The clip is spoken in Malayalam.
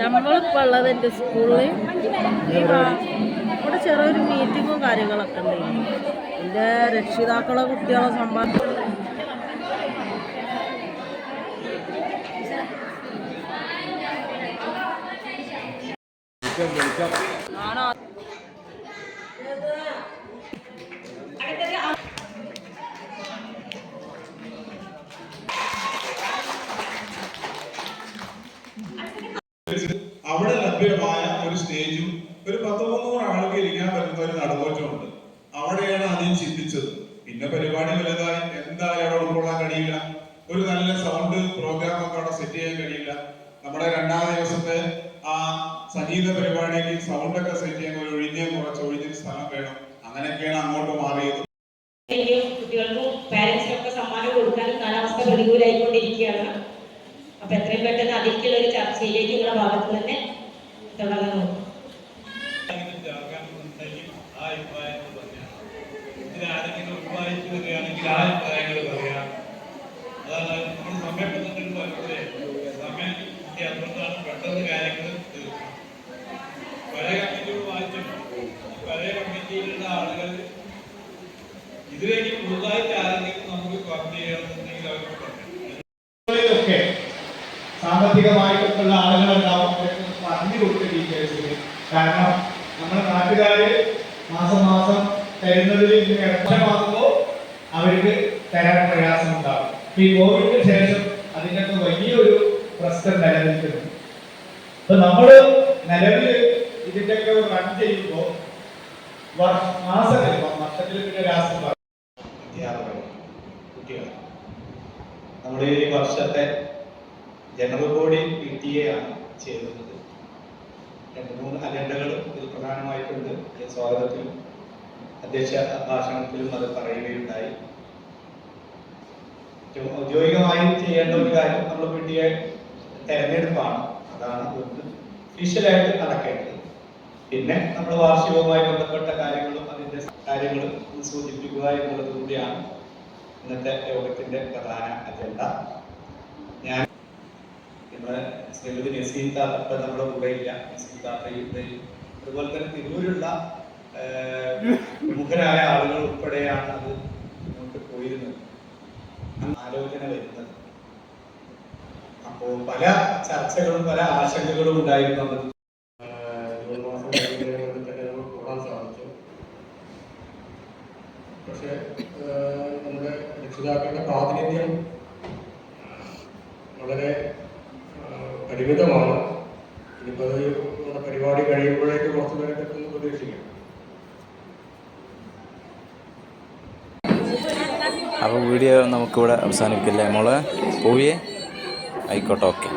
നമ്മളിപ്പോൾ ഉള്ളത് എന്റെ സ്കൂളിൽ ഇവിടെ ചെറിയൊരു മീറ്റിങ്ങും കാര്യങ്ങളൊക്കെ ഉണ്ട്. എന്റെ രക്ഷിതാക്കളെ കുട്ടികളെ സമ്പാദിക്കും ആണോ അവിടെ ലഭ്യമായ ഒരു സ്റ്റേജും ഒരു പത്ത് മുന്നൂറ് ആളുകൾ ഇരിക്കാൻ പറ്റുന്ന ഒരു നടുവോറ്റമുണ്ട് അവിടെയാണ് ആദ്യം ചിന്തിച്ചത്. പിന്നെ പരിപാടി വലുതായി. എന്തായാലും അവിടെ ഉൾക്കൊള്ളാൻ കഴിയില്ല. ഒരു നല്ല സൗണ്ട് പ്രോഗ്രാം ഒക്കെ അവിടെ സെറ്റ് ചെയ്യാൻ കഴിയില്ല. നമ്മുടെ രണ്ടാം ദിവസത്തെ ആ സംഗീത പരിപാടിക്ക് സൗണ്ട് ഒക്കെ സെറ്റ് ചെയ്യാൻ ഒരു ഒഴിഞ്ഞ കുറച്ച് ഒഴിഞ്ഞൊരു സ്ഥലം വേണം. അങ്ങനെയൊക്കെയാണ് അങ്ങോട്ട് മാറിയത്. കുട്ടികൾക്കും പാരന്റ്സിനും ഒക്കെ സമ്മാനം കൊടുക്കാനും കാലാവസ്ഥ പ്രതികൂലമായിക്കൊണ്ടിരിക്കുകയാണ് അപ്പൊ എത്രയും പെട്ടെന്ന് അതിലേക്കുള്ള ഒരു ചർച്ചയിലേക്ക് നിങ്ങളുടെ ഭാഗത്ത് തന്നെ തുടങ്ങാൻ നോക്കും നമ്മൾ പോലെ സമയം കാര്യങ്ങൾ കമ്മിറ്റിയിലുള്ള ആളുകൾ ഇതിലേക്ക് പുതുതായിട്ട് ആരെങ്കിലും നമുക്ക് പറഞ്ഞു ചെയ്യണമെന്നുണ്ടെങ്കിൽ അവർക്ക് പറഞ്ഞു സാമ്പത്തികമായിട്ടുള്ള ആളുകളുണ്ടാവും പറഞ്ഞു കൊടുത്ത ടീച്ചേഴ്സിന് കാരണം നമ്മുടെ നാട്ടുകാര് മാസം മാസം തരുന്നതിൽ ഇങ്ങനെ ഇടപെടമാകുമ്പോൾ അവർക്ക് തരാൻ പ്രയാസം ഉണ്ടാകും ഈ കോവിഡിന് ശേഷം അതിനൊക്കെ വലിയൊരു പ്രശ്നം നിലനിൽക്കുന്നു. അപ്പൊ നമ്മൾ നിലവിൽ ഇതിന്റെയൊക്കെ റൺ ചെയ്യുമ്പോൾ മാസത്തിൽ വർഷത്തിൽ പിന്നെ രാഷ്ട്രം അധ്യാപകർ നമ്മുടെ ഈ വർഷത്തെ general body P T A ആണ് ചെയ്യുന്നത്. രണ്ട് മൂന്ന് അജണ്ടകളും ഇതിൽ പ്രധാനമായിട്ടുണ്ട്. സ്വാഗതത്തിലും അധ്യക്ഷ ഭാഷണത്തിലും അത് പറയുകയുണ്ടായി. ഔദ്യോഗികമായി ചെയ്യേണ്ട ഒരു കാര്യം നമ്മൾ എ തെരഞ്ഞെടുപ്പാണ്. അതാണ് ഒന്ന് ഒഫീഷ്യലായിട്ട് നടക്കേണ്ടത്. പിന്നെ നമ്മൾ വാർഷികവുമായി ബന്ധപ്പെട്ട കാര്യങ്ങളും അതിന്റെ കാര്യങ്ങളും സൂചിപ്പിക്കുക എന്നുള്ളത് കൂടിയാണ് ഇന്നത്തെ യോഗത്തിന്റെ പ്രധാന അജണ്ട. ഞാൻ നമ്മുടെ ശ്രീമതി നസീം താത്ത ഇപ്പൊ നമ്മുടെ കൂടെ ഇല്ല. നസീം താത്തയുടെയും അതുപോലെ തന്നെ തിരൂരുള്ള പ്രമുഖരായ ആളുകൾ ഉൾപ്പെടെയാണ് അത് മുന്നോട്ട് പോയിരുന്നത്. ആലോചന വരുന്നത്. അപ്പോ പല ചർച്ചകളും പല ആശങ്കകളും ഉണ്ടായിരുന്നു രക്ഷിതാക്കളുടെ പ്രാതിനിധ്യം വളരെ പരിമിതമാണ്. ഇനിയിപ്പോൾ നമ്മുടെ പരിപാടി കഴിയുമ്പോഴേക്ക് കുറച്ച് പേരെ എത്തുമെന്ന് പ്രതീക്ഷിക്കാം. അപ്പോൾ വീഡിയോ നമുക്കിവിടെ അവസാനിപ്പിക്കില്ലേ മോളെ? പോവിയേ? ആയിക്കോട്ടെ ഓക്കെ.